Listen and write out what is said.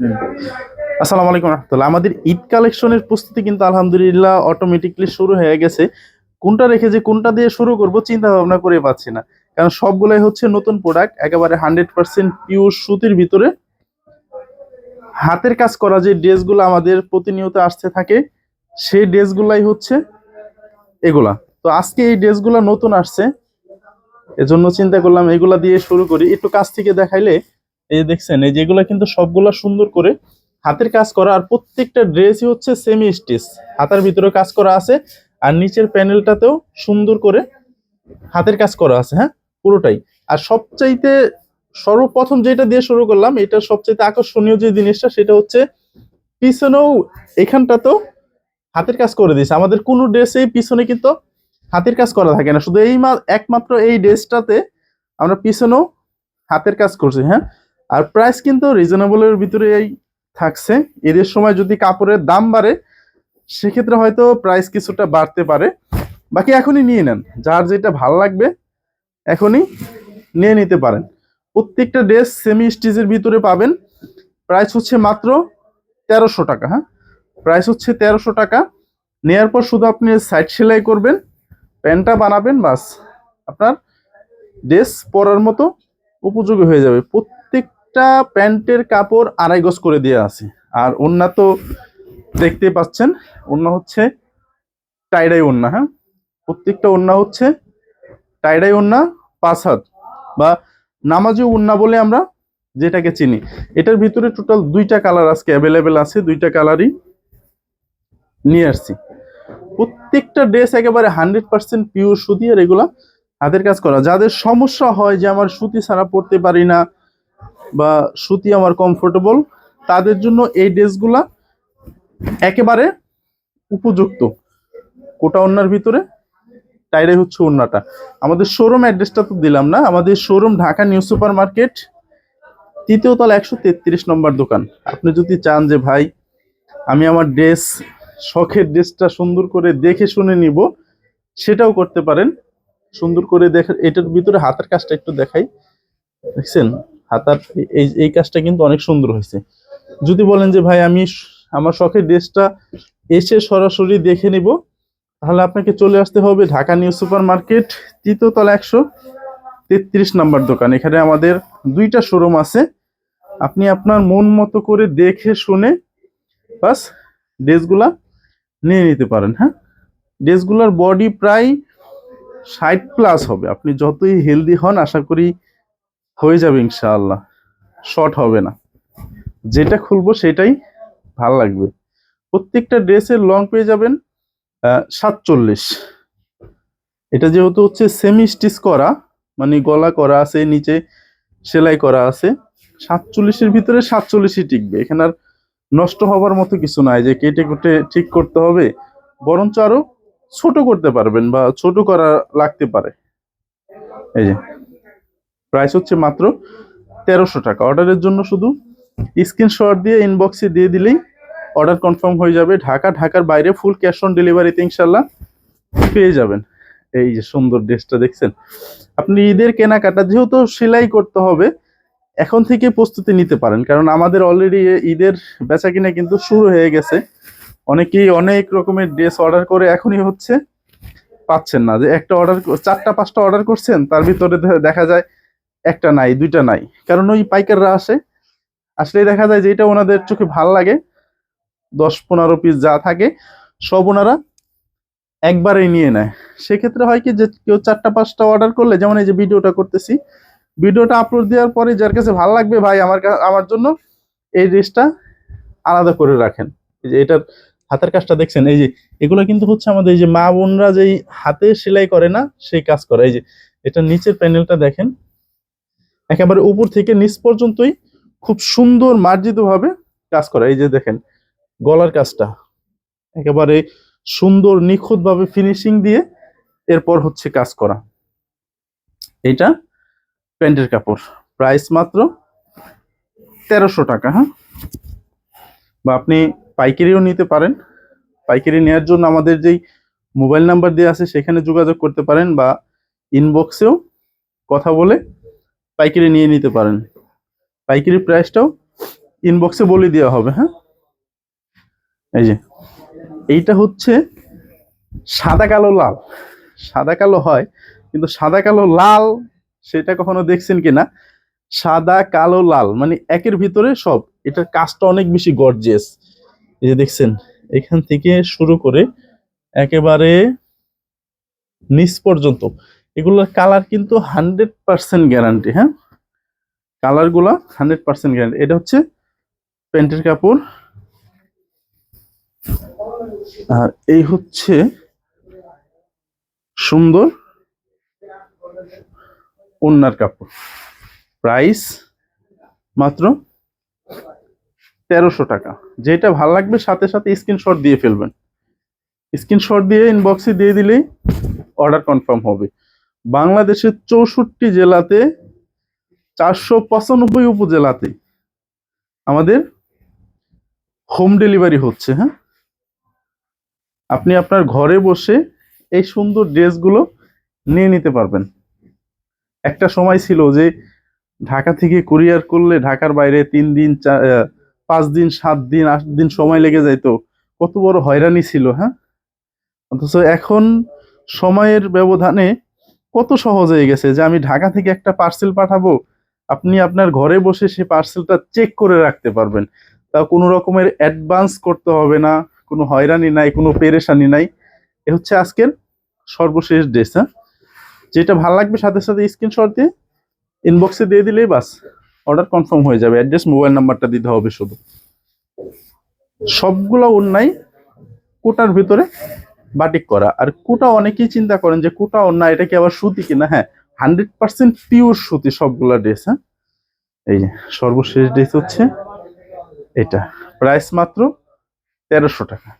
আসসালামু আলাইকুম রহমতুল্লাহ। আমাদের ঈদ কালেকশনের প্রস্তুতি কিন্তু আলহামদুলিল্লাহ অটোমেটিকলি শুরু হয়ে গেছে। কোনটা রেখে যে কোনটা দিয়ে শুরু করব চিন্তা ভাবনা করে পাচ্ছি না। কারণ সবগুলাই হচ্ছে নতুন প্রোডাক্ট একেবারে হান্ড্রেড পার্সেন্ট পিওর সুতির ভিতরে। হাতের কাজ করা যে ড্রেসগুলো আমাদের প্রতিনিয়ত আসতে থাকে, সেই ড্রেসগুলাই হচ্ছে এগুলা। তো আজকে এই ড্রেসগুলো নতুন আসছে, এজন্য চিন্তা করলাম এগুলা দিয়ে শুরু করি। একটু কাছ থেকে দেখাইলে এই দেখছেন, এই যেগুলো কিন্তু সবগুলা সুন্দর করে হাতের কাজ করা, আর প্রত্যেকটা ড্রেসই হচ্ছে সেমি স্টিচ হাতার ভিতরে কাজ করা আছে, আর নিচের প্যানেলটাতেও সুন্দর করে হাতের কাজ করা আছে হ্যাঁ? পুরোটাই। আর সবচাইতে সর্বপ্রথম যেটা দিয়ে শুরু করলাম, এটা সবচাইতে আকর্ষণীয় যে জিনিসটা, সেটা হচ্ছে পিছনেও এখানটাতেও হাতের কাজ করে দিয়েছে। আমাদের কোনো ড্রেসেই পিছনে কিন্তু হাতের কাজ করা থাকে না। শুধু এই একমাত্র এই ড্রেসটাতে আমরা পিছনেও হাতের কাজ করছি হ্যাঁ? আর প্রাইস কিন্তু রিজনেবলের ভিতরে এই থাকছে। এদের সময় যদি কাপড়ের দাম বাড়ে, সেক্ষেত্রে হয়তো প্রাইস কিছুটা বাড়তে পারে। বাকি এখনই নিয়ে নেন। যার যেটা ভালো লাগবে, এখনই নিয়ে নিতে পারেন। প্রত্যেকটা ড্রেস সেমি স্টিচের ভিতরে পাবেন। প্রাইস হচ্ছে মাত্র তেরোশো টাকা হ্যাঁ? প্রাইস হচ্ছে তেরোশো টাকা। নেয়ার পর শুধু আপনি সাইড সেলাই করবেন, প্যান্টটা বানাবেন, বাস। আপনার ড্রেস পরার মতো উপযোগী হয়ে যাবে। প্রত্যেকটা প্যান্টের কাপড় আড়াই গজ করে দেওয়া আছে। আর ওন্না তো দেখতে পাচ্ছেন ওন্না হচ্ছে টাইডাই ওন্না হ্যাঁ? প্রত্যেকটা ওন্না হচ্ছে টাইডাই ওন্না পাঁচ হাত বা নামাজি ওন্না বলে আমরা যেটাকে চিনি। এটার ভিতরে টোটাল দুইটা কালার আজকে অ্যাভেলেবেল আছে, দুইটা কালারই নিয়ে আসছি। প্রত্যেকটা ড্রেস একেবারে হান্ড্রেড পার্সেন্ট পিওর সুতি আর এগুলা হাতের কাজ করা। যাদের সমস্যা হয় যে আমার সুতি ছাড়া পড়তে পারি না বা সুতি আমার কমফোর্টেবল তাদের জন্য এই ড্রেসগুলা একেবারে উপযুক্ত। কোটা ওন্নার ভিতরে, টাইরে হচ্ছে ওন্নাটা। আমাদের শোরুম অ্যাড্রেসটা তো দিলাম না, আমাদের showroom Dhaka new super market তৃতীয় তলা একশো তেত্রিশ নম্বর দোকান। আপনি যদি চান যে, ভাই, আমি আমার ড্রেস, শখের ড্রেসটা সুন্দর করে দেখে শুনে নিব, সেটাও করতে পারেন। সুন্দর করে দেখে, এটার ভিতরে হাতের কাজটা একটু দেখাই। দেখছেন? হাতার এই এই কাজটা কিন্তু অনেক সুন্দর হয়েছে। যদি বলেন যে, ভাই, আমি আমার শখের ড্রেসটা এসে সরাসরি দেখে নিব, তাহলে আপনাকে চলে আসতে হবে ঢাকা নিউ সুপার মার্কেট তৃতীয়তলা একশো তেত্রিশ নাম্বার দোকান। এখানে আমাদের দুইটা শোরুম আছে। আপনি আপনার মন মতো করে দেখে, শুনে বাস ড্রেসগুলা নিয়ে নিতে পারেন হ্যাঁ? ড্রেসগুলোর বডি প্রায় ষাট প্লাস হবে। আপনি যতই হেলদি হন, আশা করি হয়ে যাবে ইনশাআল্লাহ। শর্ট হবে না। যেটা খুলবো সেটাই ভালো লাগবে। প্রত্যেকটা ড্রেসের লং পেয়ে যাবেন সাতচল্লিশ। এটা যেহেতু হচ্ছে সেমি স্টিচ করা মানে গলা করা আছে, নিচে সেলাই করা আছে, সাতচল্লিশের ভিতরে সাতচল্লিশই টিকবে। এখানে আর নষ্ট হবার মতো কিছু নাই যে কেটে কুটে ঠিক করতে হবে, বরঞ্চ আরও ছোট করতে পারবেন বা ছোট করা লাগতে পারে। এই যে প্রাইস হচ্ছে মাত্র তেরোশো টাকা। অর্ডারের জন্য শুধু স্ক্রিনশট দিয়ে ইনবক্সে দিয়ে দিলেই অর্ডার কনফার্ম হয়ে যাবে। ঢাকা, ঢাকার বাইরে ফুল ক্যাশ অন ডেলিভারিতে ইনশাল্লাহ পেয়ে যাবেন। এই যে সুন্দর ড্রেসটা দেখছেন। আপনি ঈদের কেনাকাটা যেহেতু সেলাই করতে হবে, এখন থেকে প্রস্তুতি নিতে পারেন। কারণ আমাদের অলরেডি ঈদের বেচা কিনা কিন্তু শুরু হয়ে গেছে। অনেকেই অনেক রকমের ড্রেস অর্ডার করে এখনই হচ্ছে পাচ্ছেন না। যে একটা অর্ডার চারটা, পাঁচটা অর্ডার করছেন, তার ভিতরে দেখা যায় একটা নাই, দুইটা নাই। কারণ ওই পাইকাররা আসে, আসলেই দেখা যায় যে এটা ওনাদের চোখে ভালো লাগে। দশ পনেরো পিস যা থাকে, সব ওনারা একবারেই নিয়ে নেয়। সেক্ষেত্রে হয় কি যে কেউ চারটা, পাঁচটা অর্ডার করলে, যেমন এই যে ভিডিওটা করতেছি, ভিডিওটা আপলোড দেওয়ার পরে যার কাছে ভালো লাগবে ভাই, আমার আমার জন্য এই ড্রেসটা আলাদা করে রাখেন। এই যে এটার হাতের কাজটা দেখছেন, এই যে এগুলো কিন্তু হচ্ছে আমাদের এই যে মা বোনরা যেই হাতে সেলাই করে না, সেই কাজ করে। এই যে এটা নিচের প্যানেলটা দেখেন একেবারে উপর থেকে নিচ পর্যন্তই খুব সুন্দর মার্জিত ভাবে কাজ করা। এই যে দেখেন, গলার কাজটা একেবারে সুন্দর নিখুঁত ভাবে ফিনিশিং দিয়ে এরপর হচ্ছে কাজ করা। এটা প্যান্টের কাপড়। প্রাইস মাত্র তেরোশো টাকা হ্যাঁ? বা আপনি পাইকারিও নিতে পারেন। পাইকারি নেওয়ার জন্য আমাদের যেই মোবাইল নাম্বার দেওয়া আছে, সেখানে যোগাযোগ করতে পারেন বা ইনবক্সেও কথা বলে পাইকারি নিয়ে নিতে পারেন। পাইকারি প্রাইসটাও ইনবক্সে বলে দেওয়া হবে হ্যাঁ? এই যে, এইটা হচ্ছে সাদা কালো লাল। সাদা কালো হয়, কিন্তু সাদা কালো লাল সেটা কখনো দেখছেন কিনা? সাদা কালো লাল মানে একের ভিতরে সব। এটার কাজটা অনেক বেশি গর্জেস এই যে দেখছেন, এখান থেকে শুরু করে একেবারে নিচ পর্যন্ত। এগুলোর কালার কিন্তু হান্ড্রেড পার্সেন্ট গ্যারান্টি হ্যাঁ? কালারগুলো হান্ড্রেড পার্সেন্ট গ্যারান্টি এটা হচ্ছে প্যান্টের কাপড়। আর এই হচ্ছে সুন্দর ওন্নার কাপড়। প্রাইস মাত্র তেরোশো টাকা। যেটা ভালো লাগবে সাথে সাথে স্ক্রিনশট দিয়ে ফেলবেন। স্ক্রিনশট দিয়ে ইনবক্সে দিয়ে দিলেই অর্ডার কনফার্ম হবে। বাংলাদেশের চৌষট্টি জেলাতে চারশো পঁচানব্বই উপজেলাতে আমাদের হোম ডেলিভারি হচ্ছে হ্যাঁ? আপনি আপনার ঘরে বসে এই সুন্দর ড্রেসগুলো নিয়ে নিতে পারবেন। একটা সময় ছিল যে ঢাকা থেকে কুরিয়ার করলে ঢাকার বাইরে তিন দিন পাঁচ দিন, সাত দিন, আট দিন সময় লেগে যাইতো। কত বড় হয়রানি ছিল হ্যাঁ? অথচ এখন সময়ের ব্যবধানে কত সহজ হয়ে গেছে যে আমি ঢাকা থেকে একটা পার্সেল পাঠাবো, আপনি আপনার ঘরে বসে সেই পার্সেলটা চেক করে রাখতে পারবেন। তা কোনো রকমের অ্যাডভান্স করতে হবে না, কোনো হয়রানি নাই, কোনো পেরেশানি নাই। এ হচ্ছে আজকের সর্বশেষ ড্রেস হ্যাঁ? যেটা ভালো লাগবে সাথে সাথে স্ক্রিনশট দিয়ে ইনবক্সে দিয়ে দিলেই বাস অর্ডার কনফার্ম হয়ে যাবে। অ্যাড্রেস মোবাইল নাম্বারটা দিতে হবে শুধু। সবগুলো অন্যায় কোটার ভিতরে বাটিক করা। আর কুটা অনেকেই চিন্তা করেন যে কুটা না এটা কি আবার সুতি কিনা? হ্যাঁ হান্ড্রেড পার্সেন্ট পিওর সুতি সবগুলা ড্রেস হ্যাঁ? এই যে, সর্বশেষ ড্রেস হচ্ছে এটা। প্রাইস মাত্র তেরোশো টাকা।